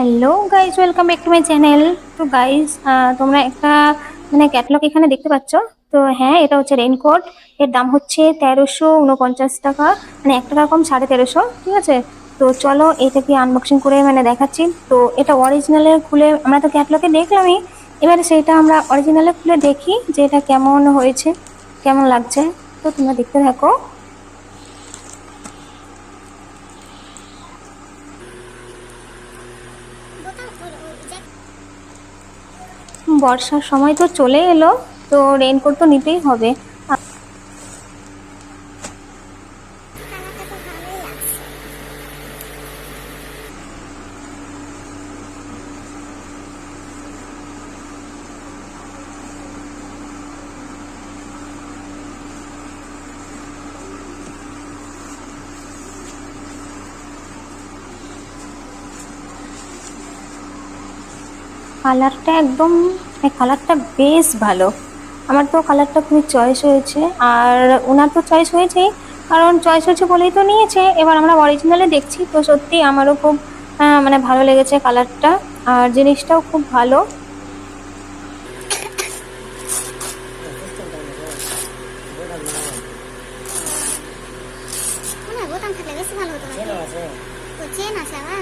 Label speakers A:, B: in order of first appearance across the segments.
A: Hello guys welcome back to my channel তো guys তোমরা একটা মানে ক্যাটলগ এখানে দেখতে পাচ্ছ। তো হ্যাঁ এটা হচ্ছে রেনকোট এর দাম হচ্ছে তেরোশো উনপঞ্চাশ টাকা। মানে এক টাকা কম সাড়ে তেরোশো, ঠিক আছে? তো, চলো এটাকে আনবক্সিং করে মানে দেখাচ্ছি। তো, এটা অরিজিনালে খুলে আমরা তো ক্যাটলগে দেখলামই। এবারে সেটা আমরা অরিজিনালে খুলে দেখি যে এটা কেমন হয়েছে, কেমন লাগছে। তো, তোমরা দেখতে থাকো। বর্ষার সময় তো চলে এলো তো রেইনকোট তো নিতেই হবে। কালারটা একদম এই কালারটা বেশ ভালো। আমার তো কালারটা খুবই চয়েস হয়েছে। আর ওনার তো চয়েস হয়েছেই কারণ চয়েস হয়েছে বলেই তো নিয়েছে। এবার আমরা অরিজিনালে দেখছি, তো সত্যি আমারও খুব মানে ভালো লেগেছে কালারটা আর জিনিসটাও খুব ভালো
B: মনে হয় বোতাম থাকলে বেশি ভালো হতো নাকি তো চেন আছে আবার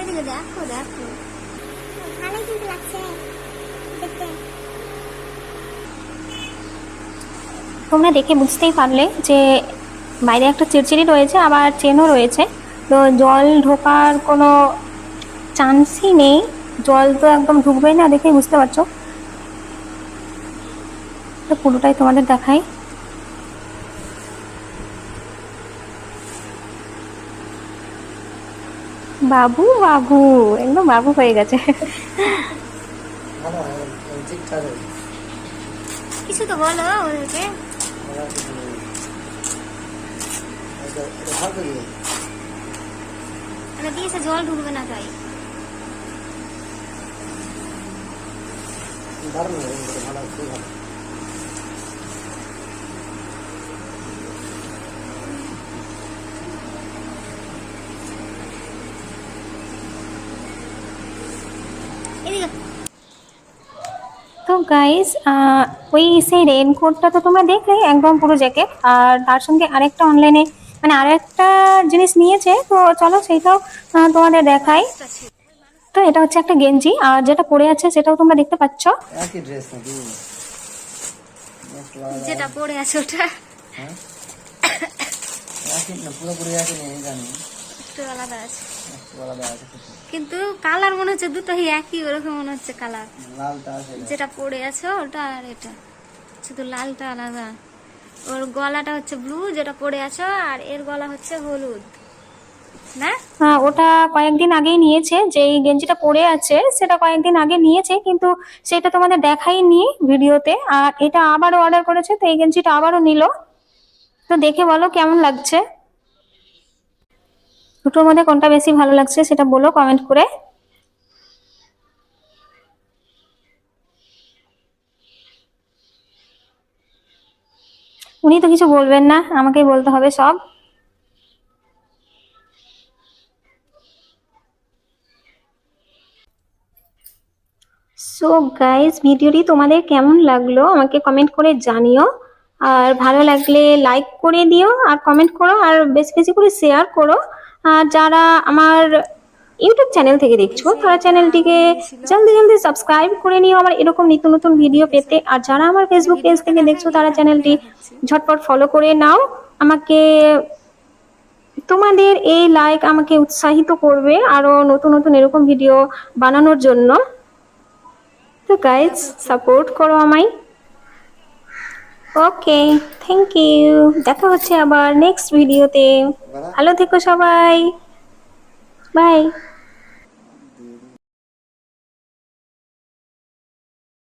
B: এদিকে দেখো দেখো। ভালোই কিন্তু লাগছে। দেখতে।
A: তোমরা দেখে বুঝতেই পারলে যে বাইরে একটা চিরচিরি রয়েছে, আবার চেনও রয়েছে। তো জল ঢোকার কোনো চান্সই নেই। জল তো একদম ঢুকবেই না, দেখেই বুঝতে পারছ। তো পুরোটাই তোমাদের দেখাই। বাবু বাবু একদম বাবু হয়ে গেছে।
B: কিছু তো বলো ওদেরকে। মানে দিয়েছে জল ঢুকবে না তাই।
C: ভালো।
A: তো গাইস ওই সেই রেনকোটটা তো তোমরা দেখলে একদম পুরো জ্যাকেট আর তার সঙ্গে আরেকটা অনলাইনে মানে আরেকটা জিনিস নিয়েছে তো চলো সেইটাও তোমাদের দেখাই। তো এটা হচ্ছে একটা গেঞ্জি আর যেটা পরে আছে সেটাও তোমরা দেখতে পাচ্ছ।
C: একই ড্রেস নাকি?
B: যেটা পড়ে আছে ওটা।
C: হ্যাঁ? পুরোপুরি জানি।
B: একটু আলাদা আছে। কিন্তু কালার মনে হচ্ছে দুটোই একই ওরকম মনে হচ্ছে কালার।
C: লালটা আছে এটা।
B: যেটা পড়ে আছে ওটা আর এটা। শুধু লালটা আলাদা। ওর গলাটা হচ্ছে ব্লু যেটা পড়ে আছে আর এর গলা হচ্ছে হলুদ। না?
A: হ্যাঁ ওটা কয়েকদিন আগেই নিয়েছে। যে এই গেঞ্জিটা পরে আছে সেটা কয়েকদিন আগে নিয়েছে কিন্তু সেটা তোমাদের দেখাইনি ভিডিওতে। আর এটা আবারও অর্ডার করেছে তো এই গেঞ্জিটা আবারও নিল। তো দেখে বলো কেমন লাগছে? দুটোর মধ্যে কোনটা বেশি ভালো লাগছে সেটা বলো কমেন্ট করে। উনি তো কিছু বলবেন না, আমাকেই বলতে হবে সব। সো গাইস ভিডিওটি তোমাদের কেমন লাগল আমাকে কমেন্ট করে জানিও। আর ভালো লাগলে লাইক করে দিও, আর কমেন্ট করো, আর বেশি বেশি করে শেয়ার করো। আর যারা আমার ইউটিউব চ্যানেল থেকে দেখছ, তারা চ্যানেলটিকে জলদি জলদি সাবস্ক্রাইব করে নিও আমার এরকম নিত্য নতুন ভিডিও পেতে। আর যারা আমার ফেসবুক পেজ থেকে দেখছ, তারা চ্যানেলটি ঝটপট ফলো করে নাও। আমাকে তোমাদের এই লাইক আমাকে উৎসাহিত করবে আরও নতুন নতুন এরকম ভিডিও বানানোর জন্য। তো গাইজ সাপোর্ট করো আমায়। ওকে থ্যাংক ইউ দেখা হচ্ছে আবার নেক্সট ভিডিওতে ভালো থেকো সবাই বাই